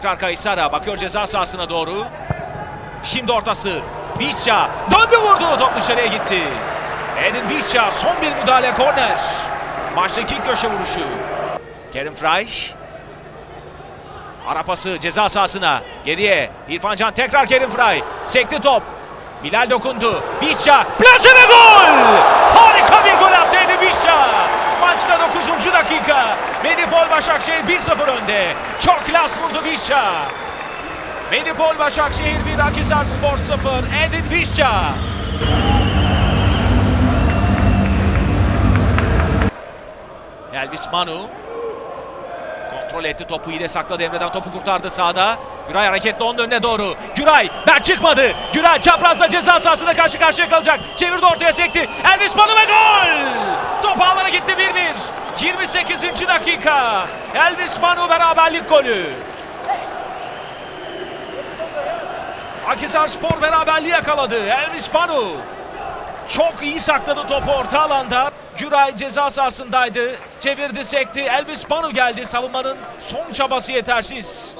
Tekrar Kayısara bakıyor ceza sahasına doğru. Şimdi ortası. Vişça döndü vurdu. Top dışarıya gitti. Edin Vişça son bir müdahale korner. Maçtaki köşe vuruşu. Kerim Freich. Ara pası ceza sahasına. Geriye İrfan Can tekrar Kerim Fray. Sekti top. Bilal dokundu. Vişça plase ve gol! Harika bir gol attı Edin Vişça. Maçta 9. dakika. Medipol Başakşehir 1-0 önde. Çok klas vurdu Vişça. Medipol Başakşehir 1 Akhisar Spor 0 Edin Vişça. Elvis Manu kontrol etti topu iyi de sakladı Emre'den topu kurtardı sağda. Güray hareketli onun önüne doğru. Güray ben çıkmadı. Güray çaprazda ceza sahasında karşı karşıya kalacak. Çevirdi ortaya sekti. Elvis Manu ve gol! Top ağlara gitti 1-1. 28. dakika. Elvis Manu beraberlik golü. Akhisar Spor beraberliği yakaladı. Elvis Manu. Çok iyi sakladı topu orta alanda. Güray ceza sahasındaydı. Çevirdi sekti. Elvis Manu geldi. Savunmanın son çabası yetersiz.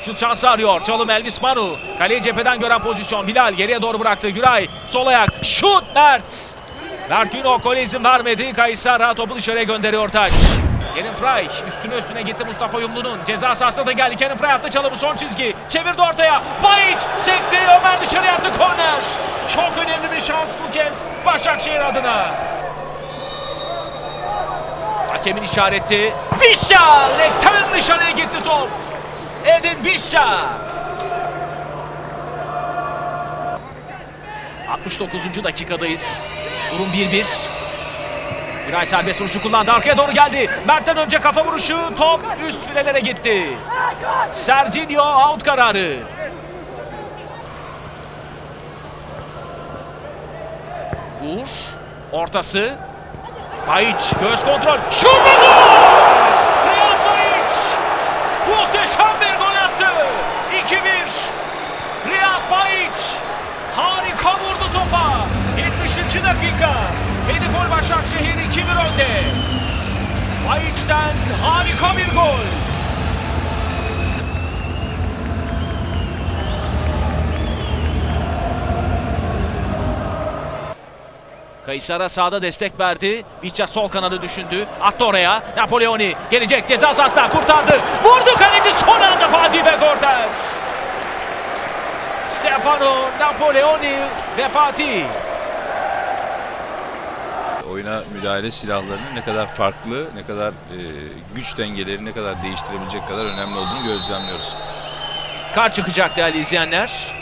Şut şansı arıyor. Çalım Elvis Manu. Kaleyi cepheden gören pozisyon. Bilal geriye doğru bıraktı. Güray sol ayak. Şut Mert. Günok gole izin vermedi. Kayısara topu dışarıya gönderiyor taç. Kerim Fray üstüne üstüne gitti Mustafa Yumlu'nun. Ceza sahasına da geldi. Kerim Fray attı çalımı son çizgi. Çevirdi ortaya. Bayiç sekti. Ömer dışarıya attı korner. Çok önemli bir şans bu kez Başakşehir adına. Hakemin işareti. Vişça! Lekten dışarıya gitti top. Edin Vişça. 69. dakikadayız. Durum 1-1. Güray serbest vuruşu kullandı. Arkaya doğru geldi. Mert'ten önce kafa vuruşu. Top üst filelere gitti. Serginho out kararı. Uğur. Ortası. Bayiç. Göz kontrol. Şut gol! Real Bayiç. Muhteşem bir gol attı. 2-1. Riyad Bayiç. Harika vurdu topa. 70. dakika. Medipol Başakşehir 2-1 önde. Bayiç'ten harika bir gol. Kayısara sağda destek verdi. Vişça sol kanadı düşündü. Attı oraya. Napoleoni gelecek ceza sahasından kurtardı. Vurdu kaleci son anda Fatih ve. Stefano Napoleoni ve Fatih. Oyuna müdahale silahlarının ne kadar farklı, ne kadar e, güç dengeleri ne kadar değiştirebilecek kadar önemli olduğunu gözlemliyoruz. Kart çıkacak değerli izleyenler.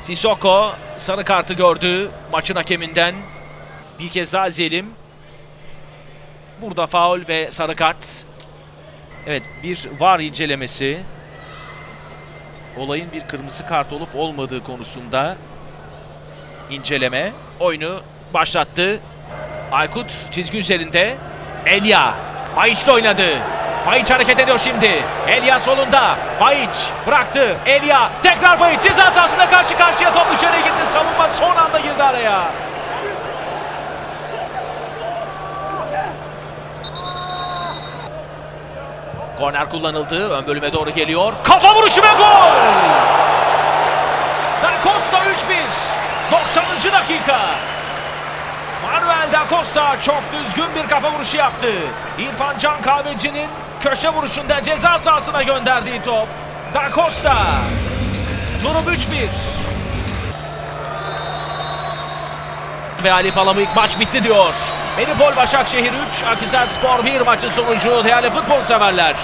Sissoko sarı kartı gördü maçın hakeminden. Bir kez daha izleyelim. Burada faul ve sarı kart. Evet bir var incelemesi. Olayın bir kırmızı kart olup olmadığı konusunda inceleme. Oyunu başlattı. Aykut çizgi üzerinde. Elia. Bayiç'le oynadı. Bayiç hareket ediyor şimdi. Elia solunda. Bayiç bıraktı. Elia tekrar Bayiç ceza sahasında karşı karşıya top dışarıya gitti. Savunma son anda girdi araya. Korner kullanıldı. Ön bölüme doğru geliyor. Kafa vuruşu ve gol! Da Costa 3-1. 90. dakika. Manuel Da Costa çok düzgün bir kafa vuruşu yaptı. İrfan Can Kahveci'nin köşe vuruşunda ceza sahasına gönderdiği top. Da Costa. Durum 3-1. Ve Ali Palamıyık maç bitti diyor. Medipol Başakşehir 3, Akhisar Spor 1 maçın sonucu değerli futbol severler.